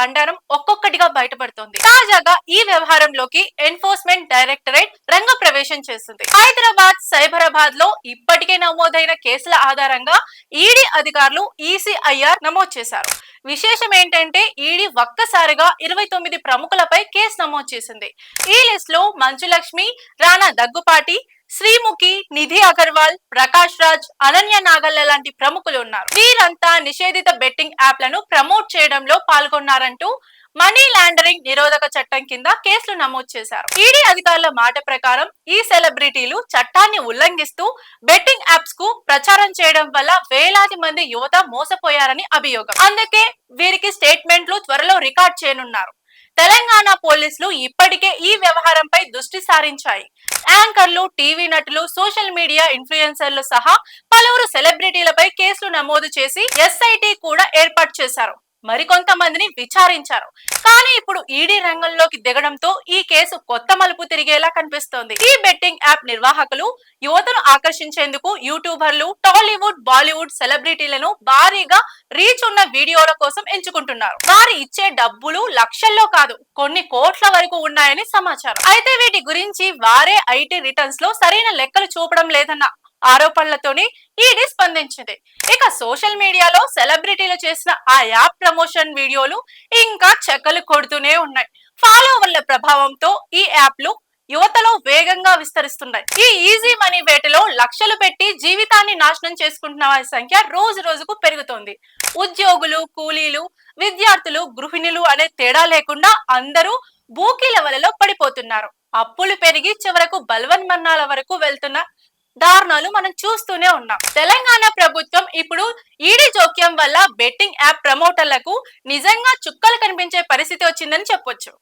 బండారం ఒక్కొక్కటిగా బయటపడుతోంది. తాజాగా ఈ వ్యవహారంలోకి ఎన్ఫోర్స్మెంట్ డైరెక్టరేట్ రంగ ప్రవేశం చేసింది. హైదరాబాద్ సైబరాబాద్లో ఇప్పటికే నమోదైన కేసుల ఆధారంగా ఈడీ అధికారులు ఈసీఐఆర్ నమోదు చేశారు. విశేషం ఏంటంటే ఈడీ ఒక్కసారిగా ఇరవై తొమ్మిది ప్రముఖులపై కేసు నమోదు చేసింది. ఈ లిస్ట్లో మంచులక్ష్మి రాణా దగ్గుపాటి శ్రీముఖి నిధి అగర్వాల్ ప్రకాష్ రాజ్ అనన్య నాగల్ల లాంటి ప్రముఖులు ఉన్నారు. వీరంతా నిషేధిత బెట్టింగ్ యాప్లను ప్రమోట్ చేయడంలో పాల్గొన్నారంటూ మనీ లాండరింగ్ నిరోధక చట్టం కింద కేసులు నమోదు చేశారు. ఈడీ అధికారుల మాట ప్రకారం ఈ సెలబ్రిటీలు చట్టాన్ని ఉల్లంఘిస్తూ బెట్టింగ్ యాప్స్కు ప్రచారం చేయడం వల్ల వేలాది మంది యువత మోసపోయారని అభియోగం. అందుకే వీరికి స్టేట్మెంట్లు త్వరలో రికార్డ్ చేయనున్నారు. తెలంగాణ పోలీసులు ఇప్పటికే ఈ వ్యవహారంపై దృష్టి సారించాయి. యాంకర్లు టీవీ నటులు సోషల్ మీడియా ఇన్ఫ్లుయెన్సర్లు సహా పలువురు సెలబ్రిటీలపై కేసులు నమోదు చేసి ఎస్ఐటి కూడా ఏర్పాటు చేశారు. మరికొంతమందిని విచారించారు. కానీ ఇప్పుడు ఈడీ రంగంలోకి దిగడంతో ఈ కేసు కొత్త మలుపు తిరిగేలా కనిపిస్తోంది. ఈ బెట్టింగ్ యాప్ నిర్వాహకులు యువతను ఆకర్షించేందుకు యూట్యూబర్లు టాలీవుడ్ బాలీవుడ్ సెలబ్రిటీలను భారీగా రీచ్ ఉన్న వీడియోల కోసం ఎంచుకుంటున్నారు. వారి ఇచ్చే డబ్బులు లక్షల్లో కాదు కొన్ని కోట్ల వరకు ఉన్నాయని సమాచారం. అయితే వీటి గురించి వారే ఐటీ రిటర్న్స్లో సరైన లెక్కలు చూపడం లేదన్న ఆరోపణలతోని ఈడీ స్పందించింది. ఇక సోషల్ మీడియాలో సెలబ్రిటీలు చేసిన ఆ యాప్ ప్రమోషన్ వీడియోలు ఇంకా చెక్కలు కొడుతూనే ఉన్నాయి. ఫాలోవర్ల ప్రభావంతో ఈ యాప్లు యువతలో వేగంగా విస్తరిస్తున్నాయి. ఈ ఈజీ మనీ వేటలో లక్షలు పెట్టి జీవితాన్ని నాశనం చేసుకుంటున్న వారి సంఖ్య రోజు రోజుకు పెరుగుతోంది. ఉద్యోగులు కూలీలు విద్యార్థులు గృహిణులు అనే తేడా లేకుండా అందరూ బూకీల వలలో పడిపోతున్నారు. అప్పులు పెరిగి చివరకు బల్వన్మన్నాల వరకు వెళ్తున్న దారుణాలు మనం చూస్తూనే ఉన్నాం. తెలంగాణ ప్రభుత్వం ఇప్పుడు ఈడీ జోక్యం వల్ల బెట్టింగ్ యాప్ ప్రమోటర్లకు నిజంగా చుక్కలు కనిపించే పరిస్థితి వచ్చిందని చెప్పొచ్చు.